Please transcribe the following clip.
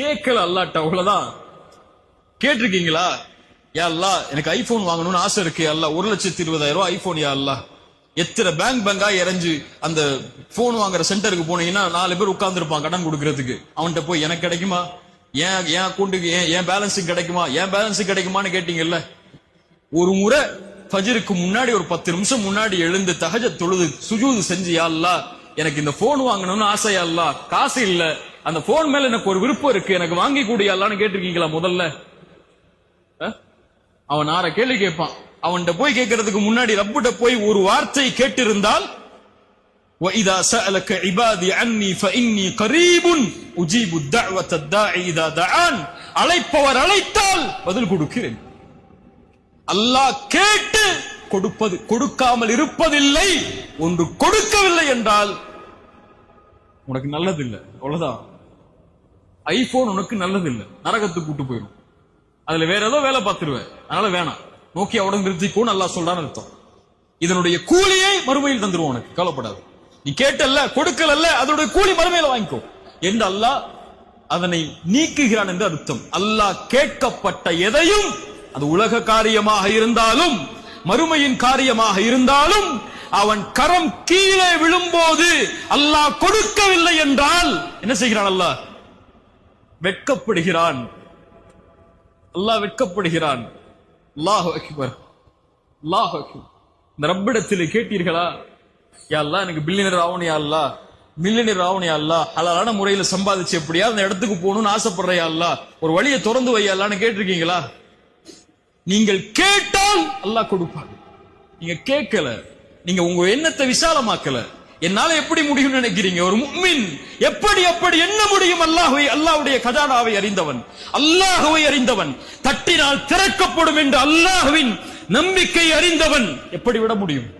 கேட்கல அல்லாட்ட அவ்வளவுதான். கேட்டிருக்கீங்களா? யா அல்லா எனக்கு ஐபோன் வாங்கணும்னு ஆசை இருக்கு அல்லா ஒரு லட்சத்தி இருபதாயிரம் ரூபாய் ஐபோன் யா அல்லா எத்தனை பேங்க் பேங்கா இறஞ்சு அந்த போன் வாங்குற சென்டருக்கு போனீங்கன்னா நாலு பேர் உட்கார்ந்துருப்பான் கடன் கொடுக்கறதுக்கு. அவன்கிட்ட போய் எனக்கு கிடைக்குமா? ஏன் என் அக்கௌண்ட்டுக்கு ஏன் என் பேலன்ஸுக்கு கிடைக்குமா? என் பேலன்ஸுக்கு கிடைக்குமான்னு கேட்டீங்கல்ல? ஒரு முறை ஃபஜருக்கு முன்னாடி ஒரு பத்து நிமிஷம் முன்னாடி எழுந்து தகஜ தொழுது சுஜூது செஞ்சு யா எனக்கு இந்த போன் வாங்கணும்னு ஆசையா யா காசு இல்லை அந்த போன் மேல எனக்கு ஒரு விருப்பம் இருக்கு எனக்கு வாங்கி கூடிய அல்லான்னு கேட்டிருக்கீங்களா முதல்ல அஹ்? அவன் ஆற கேள்வி கேட்பான் அவன்கிட்ட போய் கேட்கறதுக்கு முன்னாடி ரப்பிட்ட போய் ஒரு வார்த்தை கேட்டிருந்தால் وَإِذَا سَأَلَكَ عِبَادِي عَنِّي فَإِنِّي قَرِيبٌ أُجِيبُ الدَّعْوَةَ الدَّاعِ إِذَا دَعَانِ அழைப்பவர் அழைத்தால் பதில் கொடுக்கிறேன் அல்லாஹ் கேட்டு கொடுப்பது கொடுக்காமல் இருப்பதில்லை ஒன்று கொடுக்கவில்லை என்றால் உனக்கு நல்லது இல்லை அவ்வளவுதான். ஐபோன் உனக்கு நல்லது இல்லை நரகத்துக்கு கூட்டு போயிடும் அதுல வேற ஏதோ வேலை பார்த்துருவேன். அதனால வேணாம். நோக்கியா உடம்பு நிறுத்திக்கும் நல்லா சொல்றான்னு அர்த்தம். இதனுடைய கூலியை மறுமையில் தந்துருவோம் உனக்கு. கவலைப்படாது. நீ கேட்டல்ல கொடுக்கலல்ல அதனுடைய கூலி மறுமையில வாங்கிக்கோ. என்று அல்லாஹ் அதனை நீக்குகிறான் என்று அர்த்தம். அல்லாஹ் கேட்கப்பட்ட எதையும் அது உலக காரியமாக இருந்தாலும் மறுமையின் காரியமாக இருந்தாலும் அவன் கரம் கீழே விழும்போது அல்லாஹ் கொடுக்கவில்லை என்றால் என்ன செய்கிறான் அல்லாஹ்? வெட்கப்படுகிறான். அல்லாஹ் வெட்கப்படுகிறான். அல்லாஹ் அக்பர். அல்லாஹ் அக்பர். இந்த ரப்பிடத்தில் கேட்டீர்களா? யா எனக்கு பில்லியனர் ஆகணும் அல்லா மில்லியனர் ஆகணும் யா அழகான முறையில் முறையில சம்பாதிச்சு எப்படியா அந்த இடத்துக்கு போகணும்னு ஆசைப்படுற யா ஒரு வழியை திறந்து வை கேட்டிருக்கீங்களா? நீங்கள் கேட்டால் அல்லாஹ் கொடுப்பாங்க நீங்க கேட்கல. நீங்க உங்க எண்ணத்தை விசாலமாக்கல. என்னால எப்படி முடியும் நினைக்கிறீங்க? ஒரு முக்மின் எப்படி எப்படி என்ன முடியும்? அல்லாஹுவை அல்லாஹுடைய கஜானாவை அறிந்தவன். அல்லாஹுவை அறிந்தவன். தட்டினால் திறக்கப்படும் என்று அல்லாஹுவின் நம்பிக்கை அறிந்தவன். எப்படி விட முடியும்?